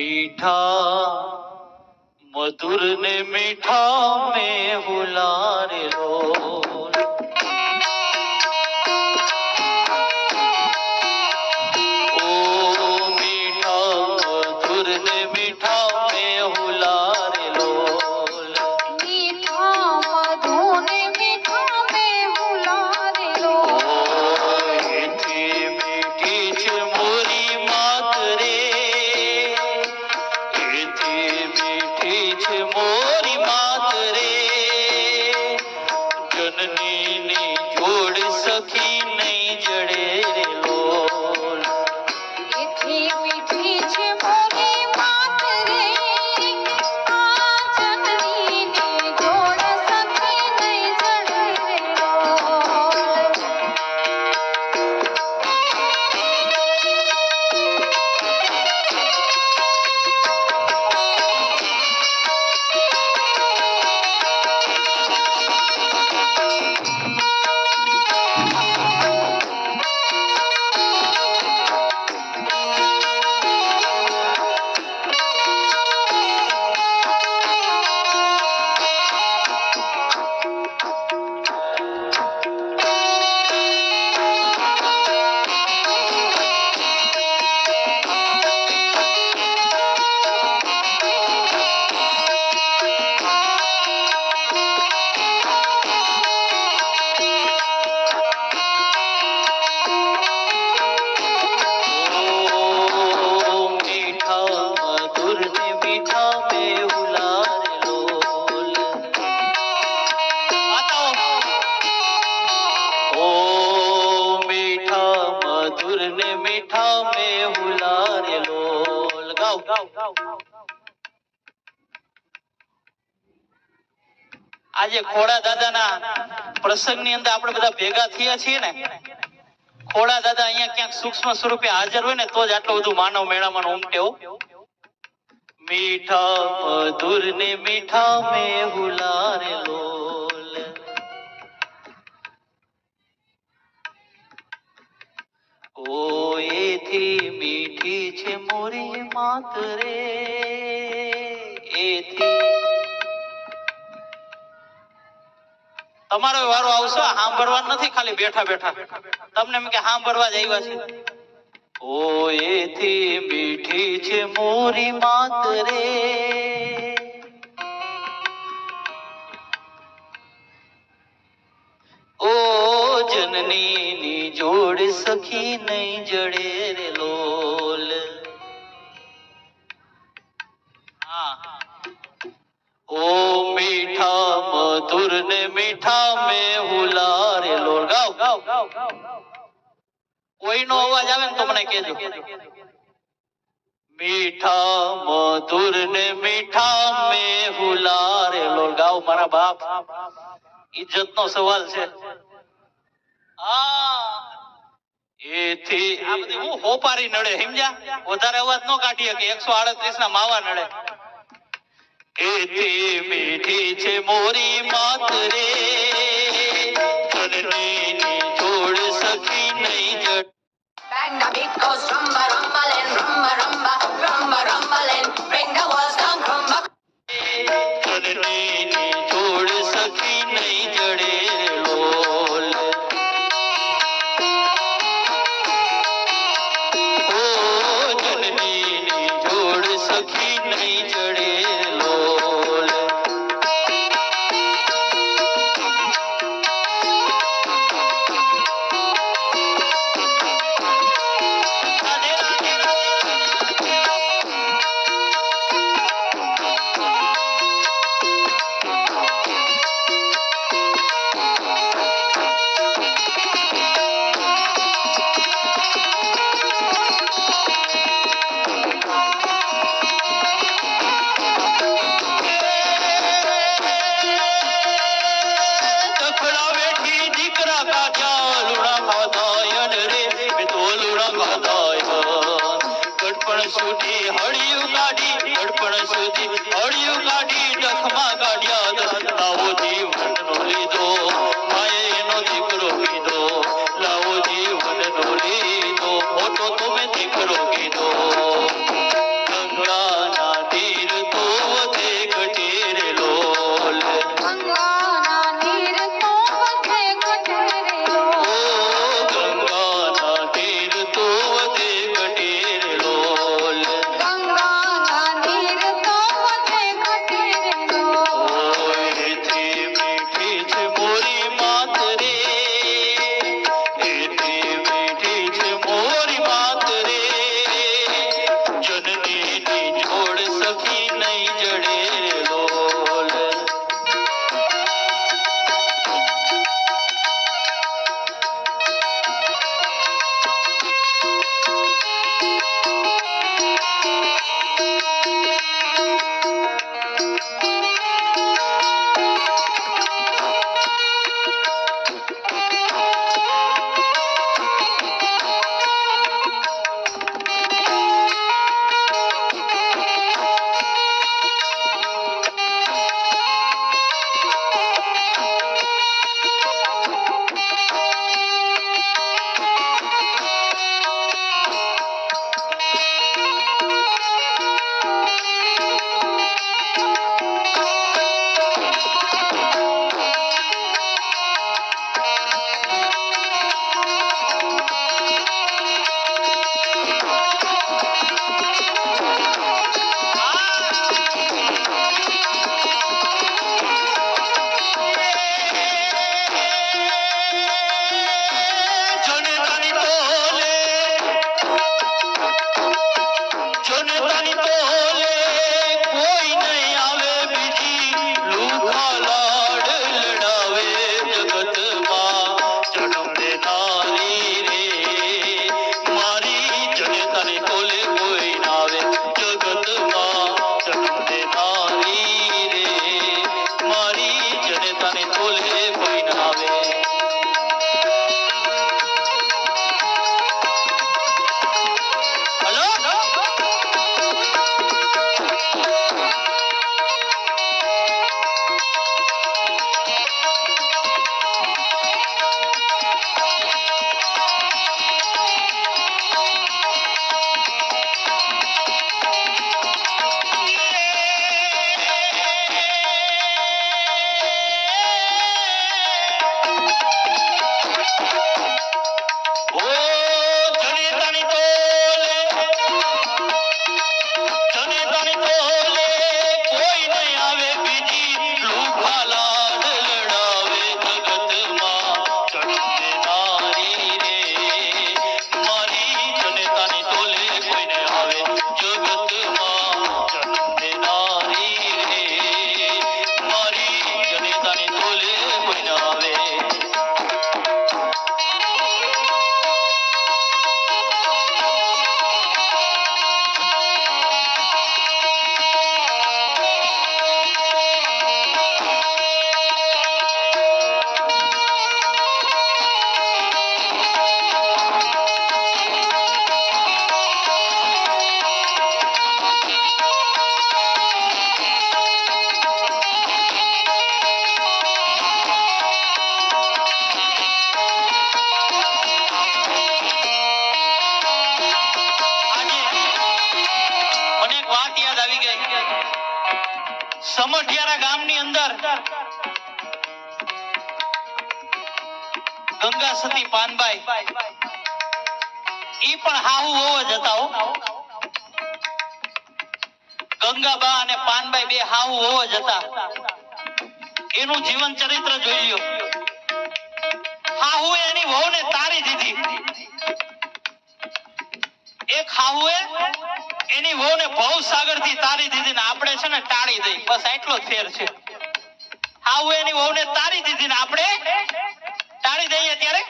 મીઠા મધુર ને મીઠા મેં હુલારેલો ઓ આજે ખોડા દાદાના પ્રસંગની અંદર આપણે બધા ભેગા થયા છીએ ને. ખોડા દાદા અહીંયા ક્યાંક સૂક્ષ્મ સ્વરૂપે હાજર હોય ને, તો જ આટલું બધું માનવ મેળામાં ઉમટે મીઠા મધુર ને મીઠા મેં હુલારે લોલ. ઓ એથી મીઠી છે મોરી માત રે એથી તમારો વારો આવશે સાંભળવા નથી ખાલી બેઠા બેઠા. તમને એમ કે સાંભળવા જ આવ્યા છે. ઓ એથી મીઠી છે મોરી માત રે. ઓ જનની જોડ સખી નહીં જડે રે લોલ ને મીઠા મેં હુલારે લોલ ગાવ. કોઈનો અવાજ આવે ને તો કહેજો. મીઠા મધુર ને મીઠા મેં હુલારે લોર ગાવ મારા બાપ. ઇજ્જત નો સવાલ છે. એથી આ બધી હું હોપારી નડે, સમજ્યા? વધારે અવાજ નો કાઢીએ કે એકસો આડત્રીસ ના માવા નડે. એથી મીઠી છે મોરી સુધી હળિયું કાઢી ગડપણ સુધી ગંગા સતી પાનબાઈ. ઈ પણ હાહુ હોવ જ હો. ગંગાબા અને પાનબાઈ બે હાહુ હોવ જ એનું જીવન ચરિત્ર જોઈ લ્યો. હાહુ એની વહુને તારી દીધી. એક હાહુએ એની વહુને ભવસાગરથી તારી દીધી ને આપણે છે ને ટાળી દઈ. બસ એટલો જ ફેર છે. હાહુ એની વહુને તારી દીધી ને આપણે તાળી દઈએ ત્યારે?